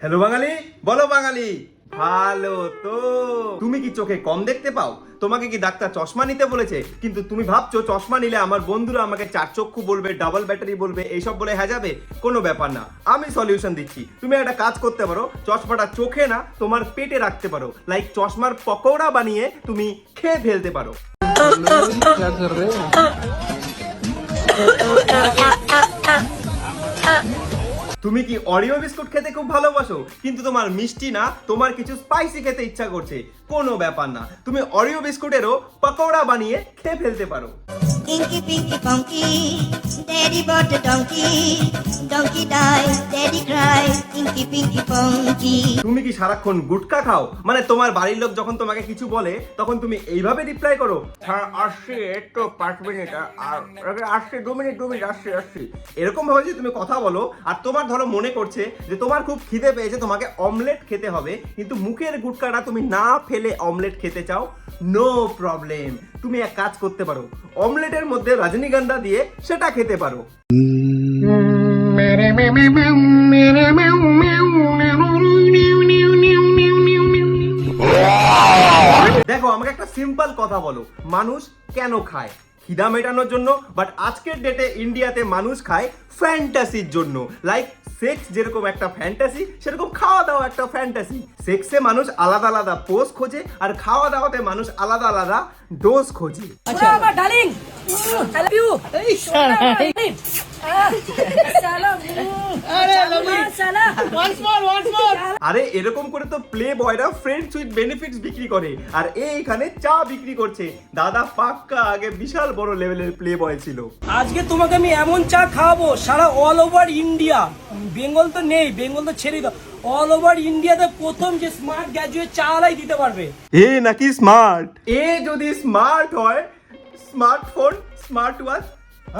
Hello বাঙালি বলো বাঙালি ভালো তো তুমি কি চোখে কম দেখতে পাও তোমাকে কি ডাক্তার চশমা নিতে বলেছে কিন্তু তুমি ভাবছ চশমা নিলে আমার বন্ধুরা আমাকে চার চক্ষু বলবে ডাবল ব্যাটারি বলবে এইসব বলে হ্যাঁ যাবে কোনো ব্যাপার না আমি সলিউশন দিচ্ছি তুমি একটা কাজ করতে পারো চশমাটা চোখে না তোমার পেটে রাখতে পারো লাইক চশমার পকোড়া বানিয়ে তুমি খেয়ে ফেলতে পারো তুমি কি অরিও বিস্কুট খেতে খুব ভালোবাসো? কিন্তু তোমার মিষ্টি না, তোমার কিছু স্পাইসি খেতে ইচ্ছা করছে। কোনো ব্যাপার না, তুমি অরিও বিস্কুটেরও পকোড়া বানিয়ে খেয়ে ফেলতে পারো। Inky Pinky Punky, Daddy bought a donkey. Donkey died, Daddy cried. Inky Pinky Punky. তুমি কি সারাক্ষণ গুটকা খাও মানে তোমার বাড়ির লোক যখন তোমাকে কিছু বলে তখন তুমি এইভাবে রিপ্লাই করো হ্যাঁ আসছি একটু পাঁচ মিনিট আর আসছি দু মিনিট দু মিনিট আসছি আসছি এরকম ভাবে যে তুমি কথা বলো আর তোমার ধরো মনে করছে যে তোমার খুব খিদে পেয়েছে তোমাকে অমলেট খেতে হবে কিন্তু মুখের গুটকাটা তুমি না ফেলে অমলেট খেতে চাও নো প্রবলেম তুমি এক কাজ করতে পারো। অমলেটের মধ্যে রজনীগন্ধা দিয়ে সেটা খেতে পারো। দেখো, আমাকে একটা সিম্পল কথা বলো। মানুষ কেন খায়? খিদা মেটানোর জন্য বাট আজকের ডেটে ইন্ডিয়াতে মানুষ খায় ফ্যান্টাসির জন্য। লাইক সেক্স যেরকম একটা ফ্যান্টাসি সেরকম খাওয়া দাওয়া একটা ফ্যান্টাসি সেক্সে মানুষ আলাদা আলাদা পোজ খোঁজে আর খাওয়া দাওয়াতে মানুষ আলাদা আলাদা ডোজ খোঁজে। আচ্ছা। আমার ডার্লিং আই লাভ ইউ এই সালাম আরে এরকম করে তো play Boyra friends with benefits বিক্রি করে। আর এ এখানে চা বিক্রি করছে। দাদা পাক্কা আগে বিশাল বড় লেভেলের প্লে বয় ছিল। আজকে তোমাকে আমি এমন চা খাওয়াবো সারা অল ওভার ইন্ডিয়া বেঙ্গল তো নেই বেঙ্গল তো ছেড়ে দাও। অল ওভার ইন্ডিয়াতে প্রথম যে স্মার্ট গ্র্যাজুয়েট চালাই দিতে পারবে। এ নাকি স্মার্ট এ যদি স্মার্ট হয় স্মার্টফোন স্মার্ট ওয়াচ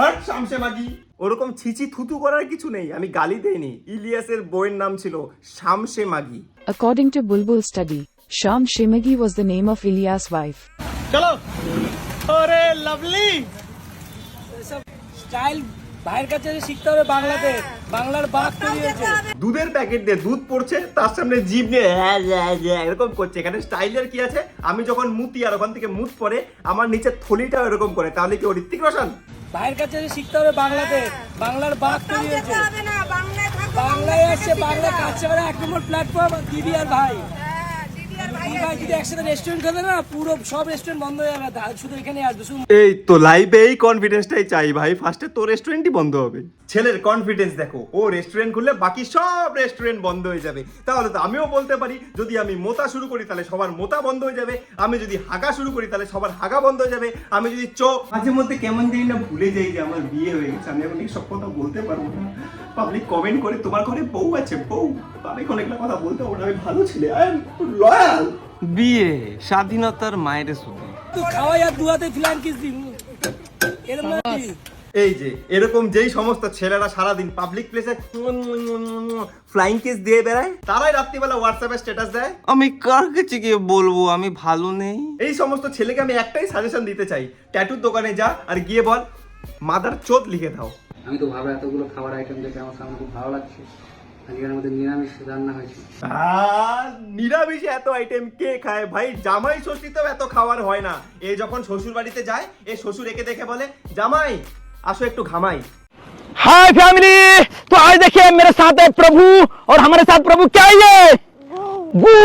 আর শামসে মাগি ওরকম ছিচি থুতু করার কিছু নেই আমি গালি দেইনি। ইলিয়াসের বইয়ের নাম ছিল শামসে মাগি According to Bulbul study, the name of Ilyas wife of Ilyas' wife. Style ভাইয়ের কাছে শিখতে হবে বাংলাতে বাংলার বাঘ তৈরি হয়েছে দুধের প্যাকেট দিয়ে দুধ পড়ছে তার সামনে জিভ নিয়ে হ্যাঁ, হ্যাঁ, হ্যাঁ, এরকম করছে। এখানে স্টাইলের কি আছে? আমি যখন মুতি আর ওখান থেকে মুত পরে আমার নিচে থলিটাও এরকম করে। তাহলে কি ও ঋত্বিক রোশন? ভাইয়ের কাছে শিখতে হবে বাংলাতে বাংলার বাঘ তৈরি হয়েছে বাংলায় আসছে বাংলা কাছে মানে এক নম্বর প্ল্যাটফর্ম দিদি আর ভাই। এই তো লাইভে এই কনফিডেন্সটাই চাই ভাই। ফার্স্টে তো রেস্টুরেন্টই বন্ধ হবে। ছেলের কনফিডেন্স দেখো, ও রেস্টুরেন্ট খুললে বাকি সব রেস্টুরেন্ট বন্ধ হয়ে যাবে। তাহলে তো আমিও বলতে পারি, যদি আমি মোতা শুরু করি তাহলে সবার মোতা বন্ধ হয়ে যাবে। আমি যদি হাগা শুরু করি তাহলে সবার হাগা বন্ধ হয়ে যাবে। আমি যদি চোখ মাঝে মধ্যে কেমন জানি না ভুলে যাই যে আমার বিয়ে হয়ে গেছে। আমি এখন সব কথা বলতে পারব না। পাবলিক কমেন্ট করে, তোমার ঘরে বউ আছে, বউ? পাবলিক অনেকগুলো কথা বলতে পারব না। আমি ভালো ছেলে আই এম লয়াল বিয়ে স্বাধীনতার মায়ের নাকি? এই যে এরকম যেই সমস্ত ছেলেরা সারাদিন পাবলিক প্লেসে ফ্লাইং কিস দিয়ে বেড়ায় তারাই রাত্রিবেলা হোয়াটসঅ্যাপে স্ট্যাটাস দেয়? আমি কার কাছে গিয়ে বলব আমি ভালো নেই? এই সমস্ত ছেলেকে আমি একটাই সাজেশন দিতে চাই। ট্যাটুর দোকানে যা আর গিয়ে বল মাদার চোদ লিখে দাও। আমি তো ভাবে এতগুলো খাবার আইটেম দেখে আমার সামনে খুব ভালো লাগছে। আজকের মধ্যে নিরামিষ রান্না হয়েছে আর নিরামিষে এত আইটেম কে খায় ভাই জামাই ষষ্ঠীতেও এত খাবার হয় না এ যখন শ্বশুর বাড়িতে যায় এ শ্বশুর একে দেখে বলে জামাই আসো একটু ঘামাই हाय फैमिली तो आज देखिए मेरे साथ है प्रभु और हमारे साथ प्रभु क्या है ये गू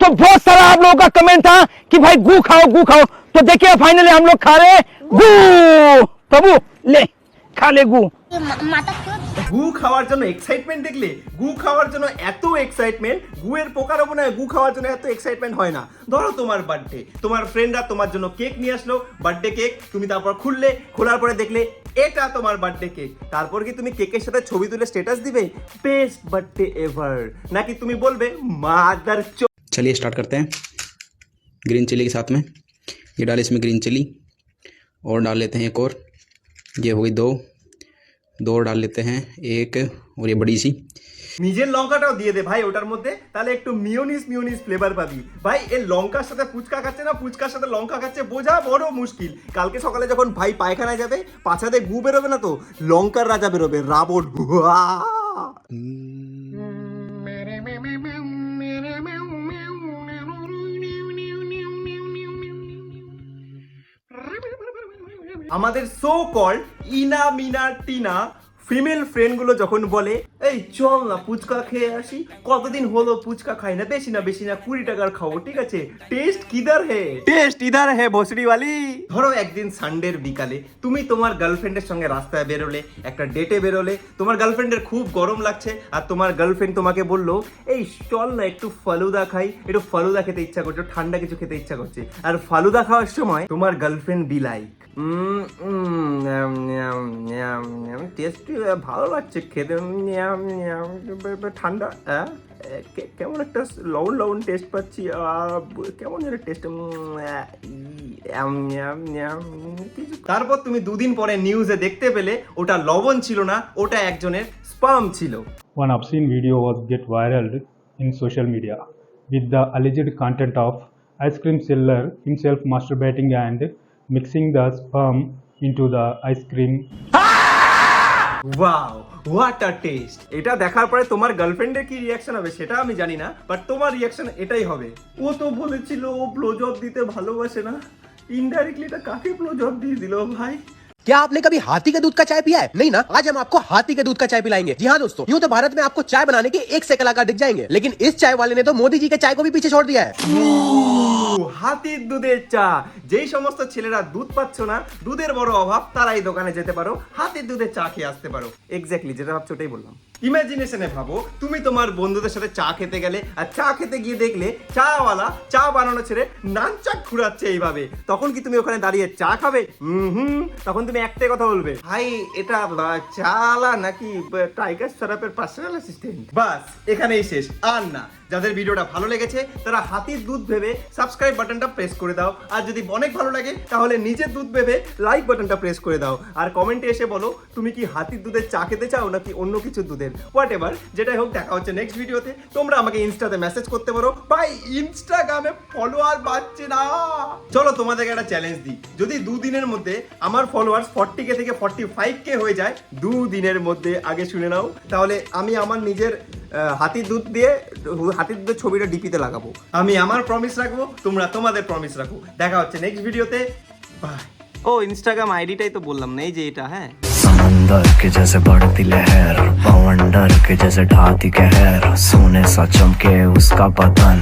तो बहुत सारा आप लोगों का कमेंट था कि भाई गू खाओ गू खाओ तो देखिए फाइनली हम लोग खा रहे हैं गू प्रभु ले खा ले गू গু খাওয়ার জন্য এক্সাইটমেন্ট দেখলে গু খাওয়ার জন্য এত এক্সাইটমেন্ট গুয়ের পোকার মনে হয় গু খাওয়ার জন্য এত এক্সাইটমেন্ট হয় না ধরো তোমার বার্থডে তোমার ফ্রেন্ডরা তোমার জন্য কেক নিয়ে আসলো বার্থডে কেক তুমি তারপর খুললে খোলার পরে দেখলে এটা তোমার বার্থডে কেক তারপর কি তুমি কেকের সাথে ছবি তুলে স্ট্যাটাস দিবে বেস্ট বার্থডে এভার নাকি তুমি বলবে মাদার চো चलिए स्टार्ट करते हैं ग्रीन चिली के साथ में ये डाले इसमें ग्रीन चिली और डाल लेते हैं एक और ये हो गई दो দো ডাল লেতে হ্যাঁ এক ওরে এ বড়ি সি নিজের লঙ্কাটাও দিয়ে দে ভাই ওটার মধ্যে তাহলে একটু মিউনিস মিউনিস ফ্লেভার পাবি। ভাই এ লঙ্কার সাথে ফুচকা খাচ্ছে না? ফুচকার সাথে লঙ্কা খাচ্ছে বোঝা বড় মুশকিল। কালকে সকালে যখন ভাই পায়খানায় যাবে পাছাতে গু বেরোবে না তো? লঙ্কার রাজা বেরোবে রাবট গুয়া আমাদের সো কল ইনা মিনা টিনা ফিমেল ফ্রেন্ডগুলো যখন বলে এই চল না ফুচকা খেয়ে আসি। কতদিন হলো ফুচকা খাই না? বেশি না বেশি না কুড়ি টাকার খাব ঠিক আছে? টেস্ট কিদার হে? টেস্ট ইধার হে ভোসড়িওয়ালি ধরো একদিন সানডের বিকালে তুমি তোমার গার্লফ্রেন্ডের সঙ্গে রাস্তায় বেরোলে একটা ডেটে বেরোলে তোমার গার্লফ্রেন্ডের খুব গরম লাগছে আর তোমার গার্লফ্রেন্ড তোমাকে বলল এই চল না একটু ফালুদা খাই একটু ফালুদা খেতে ইচ্ছা করছে ঠান্ডা কিছু খেতে ইচ্ছা করছে। আর ফালুদা খাওয়ার সময় তোমার গার্লফ্রেন্ড বিলাই। টেস্ট ভালো লাগছে খেতে ঠান্ডা আহ, কেমন একটা লবণ লবণ টেস্ট পাচ্ছি কেমন যেন টেস্ট তারপর তুমি দুদিন পরে নিউজে দেখতে পেলে ওটা লবণ ছিল না ওটা একজনের স্পাম ছিল One obscene video was get viral in social media with the alleged content of ice cream seller himself masturbating and mixing the sperm into the ice cream wow what a taste এটা দেখার পরে তোমার গার্লফ্রেন্ডের কি reaction হবে সেটা আমি জানি না বাট তোমার রিয়াকশন এটাই হবে ও তো বলেছিল ও ব্লোজব দিতে ভালোবাসে না ইনডাইরেক্টলি এটা কাকে ব্লোজব দিয়ে দিল ভাই क्या आपने कभी हाथी के दूध का चाय पिया है नहीं ना आज हम आपको हाथी के दूध का चाय पिलाएंगे जी हाँ दोस्तों यूं तो भारत में आपको चाय बनाने के एक से कलाकार दिख जाएंगे लेकिन इस चाय वाले ने तो मोदी जी के चाय को भी पीछे छोड़ दिया है ও, হাতির দুধের চা। যেই সমস্ত ছেলেরা দুধ পাচ্ছ না, দুধের বড় অভাব, তারাই দোকানে যেতে পারো, হাতির দুধের চা খেয়ে আসতে পারো। এক্স্যাক্টলি যেটা ভাবছ ওটাই বললাম। ইমাজিনেশনে ভাবো, তুমি তোমার বন্ধুদের সাথে চা খেতে গেলে আর চা খেতে গিয়ে দেখলে চাওয়ালা চা বানানো ছেড়ে নান চা ঘুরাচ্ছে এইভাবে। তখন কি তুমি ওখানে দাঁড়িয়ে চা খাবে? হুম তখন তুমি একটাই কথা বলবে। ভাই এটা চালা নাকি টাইগার সরাপের পার্সোনাল অ্যাসিস্ট্যান্ট? বাস, এখানেই শেষ। আর না, যাদের ভিডিওটা ভালো লেগেছে, তারা হাতির দুধ ভেবে সাবস্ক্রাইব বাটনটা প্রেস করে দাও। আর যদি অনেক ভালো লাগে, তাহলে নিজের দুধ ভেবে লাইক বাটনটা প্রেস করে দাও। আর কমেন্টে এসে বলো, তুমি কি হাতির দুধের চা খেতে চাও নাকি অন্য কিছু দুধের? হোয়াট এভার যেটাই হোক, দেখা হচ্ছে নেক্সট ভিডিওতে তোমরা আমাকে ইনস্টাতে মেসেজ করতে পারো। ভাই ইনস্টাগ্রামে ফলোয়ার বাড়ছে না। চলো তোমাদেরকে একটা চ্যালেঞ্জ দিই। যদি দুদিনের মধ্যে আমার ফলোয়ার্স ফর্টি কে থেকে ফর্টি ফাইভ কে হয়ে যায়, দুদিনের মধ্যে, আগে শুনে নাও। তাহলে আমি আমার নিজের হাতির দুধ দিয়ে, হাতির দুধের ছবিটা ডিপিতে লাগাবো। আমি আমার প্রমিস রাখব, তোমরা তোমাদের প্রমিস রাখো। দেখা হচ্ছে নেক্সট ভিডিওতে ও ইনস্টাগ্রাম আইডিটাই তো বললাম না, এই যে এটা হ্যাঁ? समंदर के जैसे बढ़ती लहर पवंडर के जैसे ढाती कहर, सोने सा चमके उसका बदन